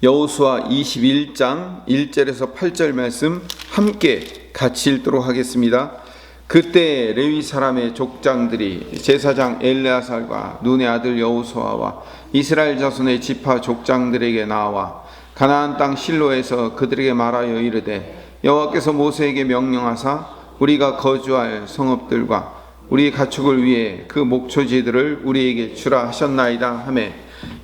여호수아 21장 1절에서 8절 말씀 함께 같이 읽도록 하겠습니다. 그때 레위 사람의 족장들이 제사장 엘레아살과 눈의 아들 여호수아와 이스라엘 자손의 지파 족장들에게 나와 가나안 땅 실로에서 그들에게 말하여 이르되 여호와께서 모세에게 명령하사 우리가 거주할 성읍들과 우리 가축을 위해 그 목초지들을 우리에게 주라 하셨나이다 하매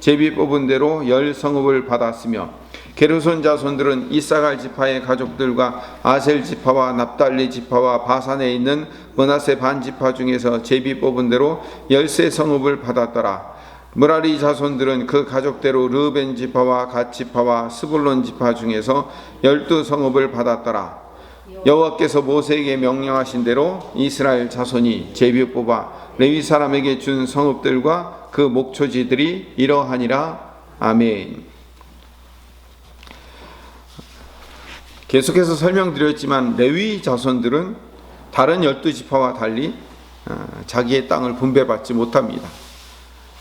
제비 뽑은 대로 열 성읍을 받았으며 게르손 자손들은 이사갈 지파의 가족들과 아셀 지파와 납달리 지파와 바산에 있는 문하세 반 지파 중에서 제비 뽑은 대로 열세 성읍을 받았더라. 무라리 자손들은 그 가족대로 르벤 지파와 갓 지파와 스불론 지파 중에서 열두 성읍을 받았더라. 여호와께서 모세에게 명령하신 대로 이스라엘 자손이 제비 뽑아 레위 사람에게 준 성읍들과 그 목초지들이 이러하니라. 아멘. 계속해서 설명드렸지만 레위 자손들은 다른 열두 지파와 달리 어, 자기의 땅을 분배받지 못합니다.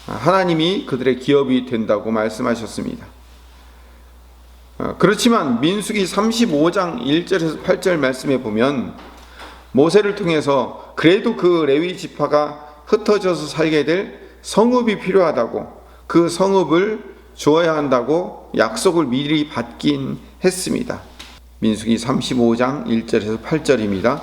아, 하나님이 그들의 기업이 된다고 말씀하셨습니다. 어, 그렇지만 민수기 35장 1절에서 8절 말씀에 보면 모세를 통해서 그래도 그 레위 지파가 흩어져서 살게 될 성읍이 필요하다고 그 성읍을 주어야 한다고 약속을 미리 받긴 했습니다. 민수기 35장 1절에서 8절입니다.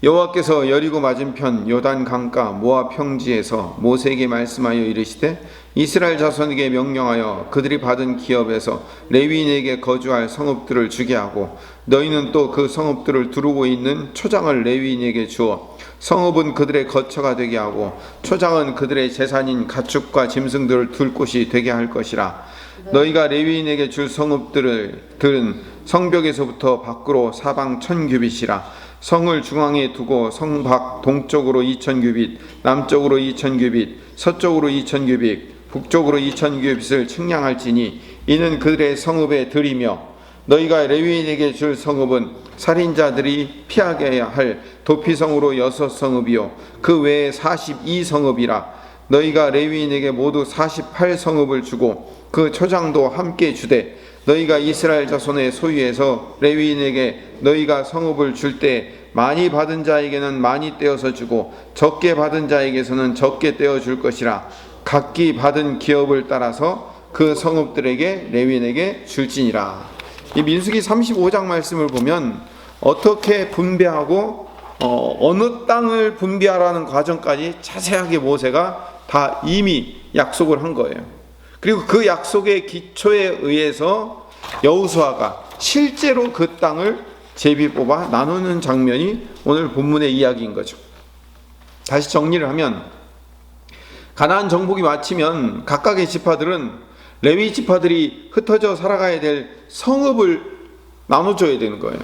여호와께서 여리고 맞은편 요단 강가 모압 평지에서 모세에게 말씀하여 이르시되 이스라엘 자손에게 명령하여 그들이 받은 기업에서 레위인에게 거주할 성읍들을 주게 하고 너희는 또 그 성읍들을 두르고 있는 초장을 레위인에게 주어 성읍은 그들의 거처가 되게 하고 초장은 그들의 재산인 가축과 짐승들을 둘 곳이 되게 할 것이라. 너희가 레위인에게 줄 성읍들을 들은 성벽에서부터 밖으로 사방 천 규빗이라. 성을 중앙에 두고 성 밖 동쪽으로 2천 규빗, 남쪽으로 2천 규빗, 서쪽으로 2천 규빗, 북쪽으로 2천 규빗을 측량할지니 이는 그들의 성읍에 들이며 너희가 레위인에게 줄 성읍은 살인자들이 피하게 할 도피성으로 여섯 성읍이요. 그 외에 42성읍이라. 너희가 레위인에게 모두 48성읍을 주고 그 초장도 함께 주되 너희가 이스라엘 자손의 소유에서 레위인에게 너희가 성읍을 줄 때 많이 받은 자에게는 많이 떼어서 주고 적게 받은 자에게서는 적게 떼어 줄 것이라. 각기 받은 기업을 따라서 그 성읍들에게 레위인에게 줄지니라. 이 민수기 35장 말씀을 보면 어떻게 분배하고 어, 어느 땅을 분배하라는 과정까지 자세하게 모세가 다 이미 약속을 한 거예요. 그리고 그 약속의 기초에 의해서 여우수아가 실제로 그 땅을 제비 뽑아 나누는 장면이 오늘 본문의 이야기인 거죠. 다시 정리를 하면 가나안 정복이 마치면 각각의 지파들은 레위 지파들이 흩어져 살아가야 될 성읍을 나눠줘야 되는 거예요.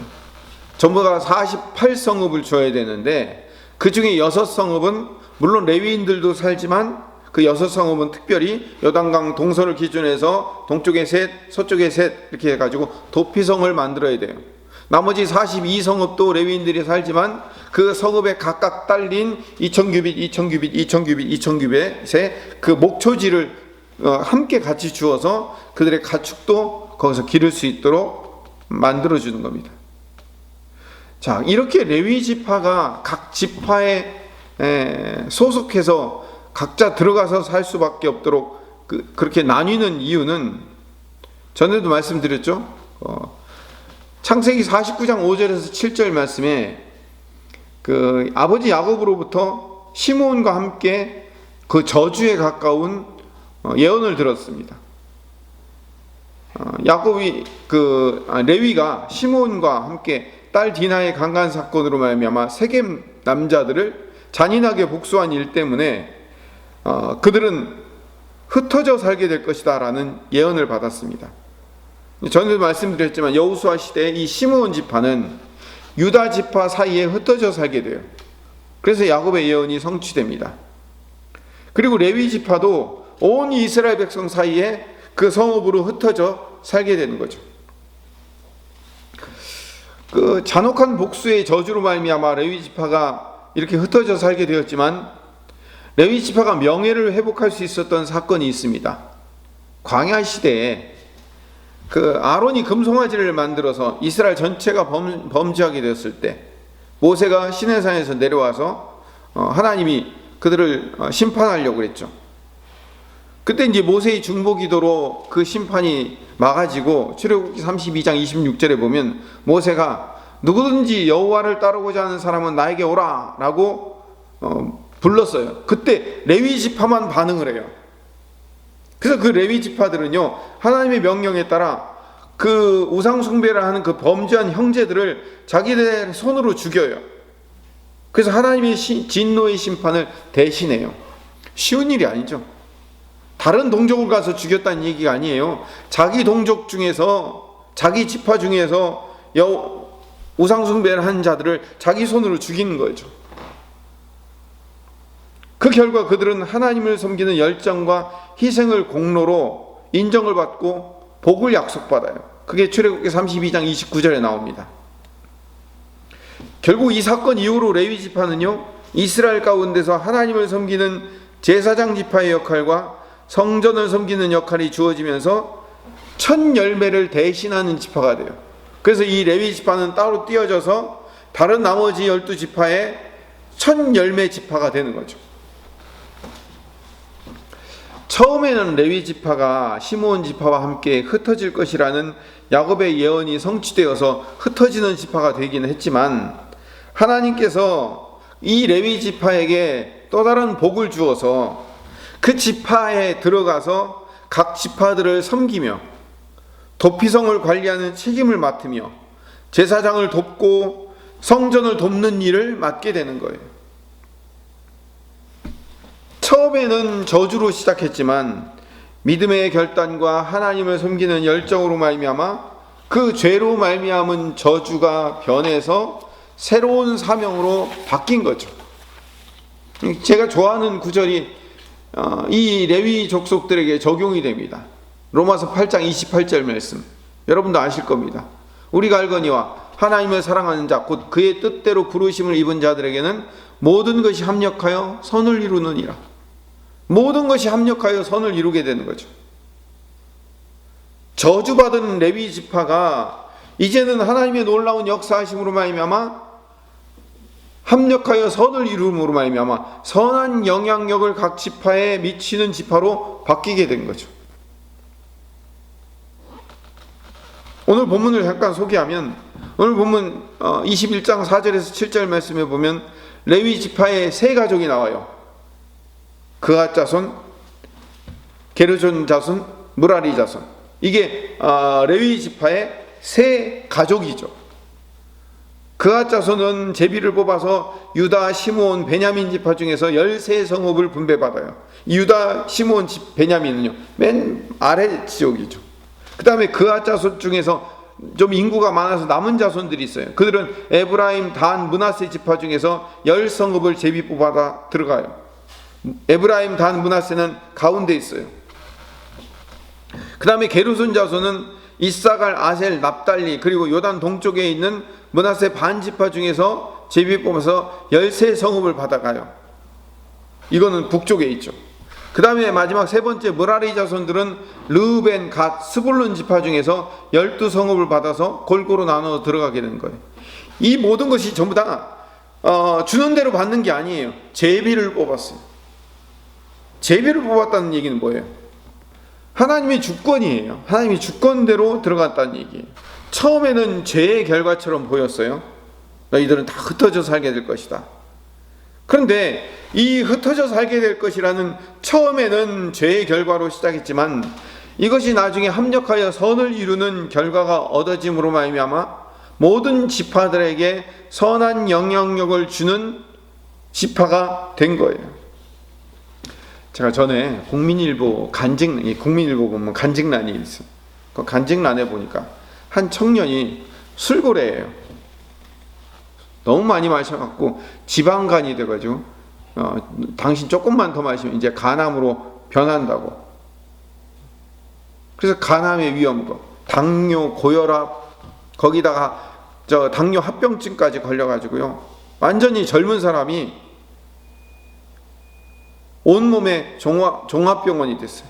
전부 다 48성읍을 줘야 되는데 그 중에 6성읍은 물론 레위인들도 살지만 그 여섯 성읍은 특별히 요단강 동서를 기준해서 동쪽에 셋, 서쪽에 셋 이렇게 해가지고 도피성을 만들어야 돼요. 나머지 42성읍도 레위인들이 살지만 그 성읍에 각각 딸린 2,000규빗, 2,000규빗, 2,000규빗, 2,000규빗의 그 목초지를 어, 함께 같이 주어서 그들의 가축도 거기서 기를 수 있도록 만들어 주는 겁니다. 자, 이렇게 레위 지파가 각 지파에 소속해서 각자 들어가서 살 수밖에 없도록 그, 렇게 나뉘는 이유는 전에도 말씀드렸죠. 어, 창세기 49장 5절에서 7절 말씀에 그 아버지 야곱으로부터 시몬과 함께 그 저주에 가까운 어, 예언을 들었습니다. 어, 야곱이 그 아, 레위가 시몬과 함께 딸 디나의 강간 사건으로 말미암아 세겜 남자들을 잔인하게 복수한 일 때문에 어, 그들은 흩어져 살게 될 것이다라는 예언을 받았습니다. 전에도 말씀드렸지만 여호수아 시대에 이 시므온 지파는 유다 지파 사이에 흩어져 살게 돼요. 그래서 야곱의 예언이 성취됩니다. 그리고 레위 지파도 온 이스라엘 백성 사이에 그 성읍으로 흩어져 살게 되는 거죠. 그 잔혹한 복수의 저주로 말미암아 레위 지파가 이렇게 흩어져 살게 되었지만 레위 지파가 명예를 회복할 수 있었던 사건이 있습니다. 광야 시대에 그 아론이 금송아지를 만들어서 이스라엘 전체가 범, 범죄하게 되었을 때 모세가 시내산에서 내려와서 어, 하나님이 그들을 어, 심판하려고 그랬죠. 그때 이제 모세의 중보 기도로 그 심판이 막아지고 출애굽기 32장 26절에 보면 모세가 누구든지 여호와를 따르고자 하는 사람은 나에게 오라라고 어, 불렀어요. 그때 레위 지파만 반응을 해요. 그래서 그 레위 지파들은요 하나님의 명령에 따라 그 우상 숭배를 하는 그 범죄한 형제들을 자기들 손으로 죽여요. 그래서 하나님의 시, 진노의 심판을 대신해요. 쉬운 일이 아니죠. 다른 동족을 가서 죽였다는 얘기가 아니에요. 자기 동족 중에서 자기 지파 중에서 여 우상 숭배를 하는 자들을 자기 손으로 죽이는 거죠. 그 결과 그들은 하나님을 섬기는 열정과 희생을 공로로 인정을 받고 복을 약속받아요. 그게 출애굽기 32장 29절에 나옵니다. 결국 이 사건 이후로 레위 지파는요 이스라엘 가운데서 하나님을 섬기는 제사장 지파의 역할과 성전을 섬기는 역할이 주어지면서 첫 열매를 대신하는 지파가 돼요. 그래서 이 레위 지파는 따로 띄어져서 다른 나머지 열두 지파의 첫 열매 지파가 되는 거죠. 처음에는 레위 지파가 시므온 지파와 함께 흩어질 것이라는 야곱의 예언이 성취되어서 흩어지는 지파가 되기는 했지만 하나님께서 이 레위 지파에게 또 다른 복을 주어서 그 지파에 들어가서 각 지파들을 섬기며 도피성을 관리하는 책임을 맡으며 제사장을 돕고 성전을 돕는 일을 맡게 되는 거예요. 처음에는 저주로 시작했지만 믿음의 결단과 하나님을 섬기는 열정으로 말미암아 그 죄로 말미암은 저주가 변해서 새로운 사명으로 바뀐 거죠. 제가 좋아하는 구절이 어, 이 레위 족속들에게 적용이 됩니다. 로마서 8장 28절 말씀. 여러분도 아실 겁니다. 우리가 알거니와 하나님을 사랑하는 자, 곧 그의 뜻대로 부르심을 입은 자들에게는 모든 것이 합력하여 선을 이루느니라. 모든 것이 합력하여 선을 이루게 되는 거죠. 저주받은 레위 지파가 이제는 하나님의 놀라운 역사하심으로 말미암아 합력하여 선을 이루므로 말미암아 선한 영향력을 각 지파에 미치는 지파로 바뀌게 된 거죠. 오늘 본문을 잠깐 소개하면 오늘 본문 21장 어, 4절에서 7절 말씀에 보면 레위 지파의 세 가족이 나와요. 그앗 자손, 게르존 자손, 무라리 자손. 이게 어, 레위 지파의 세 가족이죠. 그앗 자손은 제비를 뽑아서 유다, 시므온, 베냐민 지파 중에서 13성읍을 분배받아요. 유다, 시므온, 베냐민은요. 맨 아래 지역이죠. 그 다음에 그앗 자손 중에서 좀 인구가 많아서 남은 자손들이 있어요. 그들은 에브라임, 단, 문하세 지파 중에서 열 성읍을 제비 뽑아다 들어가요. 에브라임, 단, 문하세는 가운데 있어요. 그 다음에 게르손 자손은 이사갈, 아셀, 납달리 그리고 요단 동쪽에 있는 문하세 반 지파 중에서 제비 뽑아서 열세 성읍을 받아가요. 이거는 북쪽에 있죠. 그 다음에 마지막 세 번째 무라리 자손들은 르벤, 갓, 스불론 지파 중에서 열두 성읍을 받아서 골고루 나눠 들어가게 되는 거예요. 이 모든 것이 전부 다 어, 주는 대로 받는 게 아니에요. 제비를 뽑았어요. 제비를 뽑았다는 얘기는 뭐예요? 하나님의 주권이에요. 하나님의 주권대로 들어갔다는 얘기예요. 처음에는 죄의 결과처럼 보였어요. 너희들은 다 흩어져 살게 될 것이다. 그런데 이 흩어져 살게 될 것이라는 처음에는 죄의 결과로 시작했지만 이것이 나중에 합력하여 선을 이루는 결과가 얻어짐으로 말미암아 모든 지파들에게 선한 영향력을 주는 지파가 된 거예요. 제가 전에 국민일보 간증 국민일보 보면 간증란이 있어. 그 간증란에 보니까 한 청년이 술고래예요. 너무 많이 마셔갖고 지방간이 돼가지고 어, 당신 조금만 더 마시면 이제 간암으로 변한다고. 그래서 간암의 위험도 당뇨, 고혈압 거기다가 저 당뇨 합병증까지 걸려가지고요. 완전히 젊은 사람이 온몸에 종합, 종합병원이 됐어요.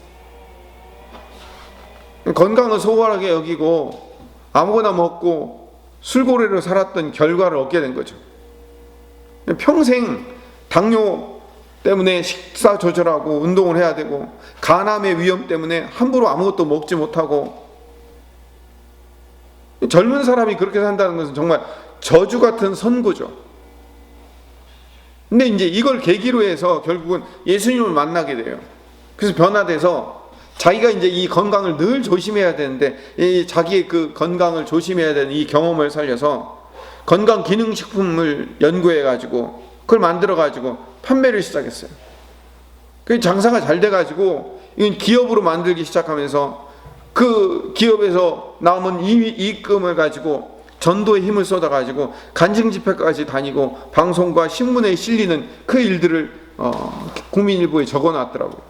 건강을 소홀하게 여기고 아무거나 먹고 술고래로 살았던 결과를 얻게 된 거죠. 평생 당뇨 때문에 식사 조절하고 운동을 해야 되고 간암의 위험 때문에 함부로 아무것도 먹지 못하고 젊은 사람이 그렇게 산다는 것은 정말 저주 같은 선고죠. 근데 이제 이걸 계기로 해서 결국은 예수님을 만나게 돼요. 그래서 변화돼서 자기가 이제 이 건강을 늘 조심해야 되는데 이 자기의 그 건강을 조심해야 되는 이 경험을 살려서 건강 기능 식품을 연구해 가지고 그걸 만들어 가지고 판매를 시작했어요. 그 장사가 잘 돼 가지고 이건 기업으로 만들기 시작하면서 그 기업에서 남은 이- 이익금을 가지고 전도에 힘을 쏟아 가지고 간증 집회까지 다니고 방송과 신문에 실리는 그 일들을 어, 국민일보에 적어 놨더라고요.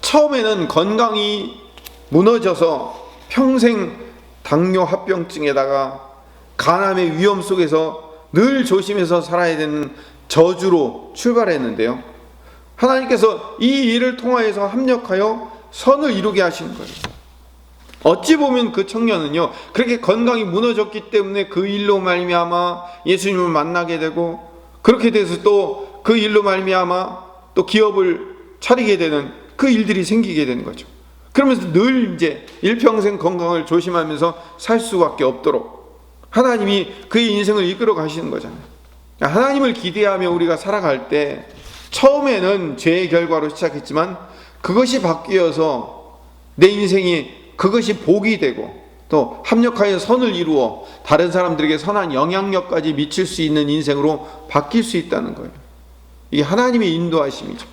처음에는 건강이 무너져서 평생 당뇨 합병증에다가 간암의 위험 속에서 늘 조심해서 살아야 되는 저주로 출발했는데요. 하나님께서 이 일을 통하여서 합력하여 선을 이루게 하시는 거예요. 어찌 보면 그 청년은요 그렇게 건강이 무너졌기 때문에 그 일로 말미암아 예수님을 만나게 되고 그렇게 돼서 또 그 일로 말미암아 또 기업을 차리게 되는 그 일들이 생기게 되는 거죠. 그러면서 늘 이제 일평생 건강을 조심하면서 살 수밖에 없도록 하나님이 그의 인생을 이끌어 가시는 거잖아요. 하나님을 기대하며 우리가 살아갈 때 처음에는 죄의 결과로 시작했지만 그것이 바뀌어서 내 인생이 그것이 복이 되고 또 합력하여 선을 이루어 다른 사람들에게 선한 영향력까지 미칠 수 있는 인생으로 바뀔 수 있다는 거예요. 이게 하나님의 인도하심이죠.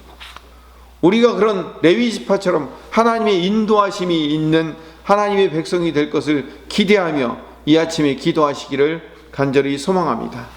우리가 그런 레위 지파처럼 하나님의 인도하심이 있는 하나님의 백성이 될 것을 기대하며 이 아침에 기도하시기를 간절히 소망합니다.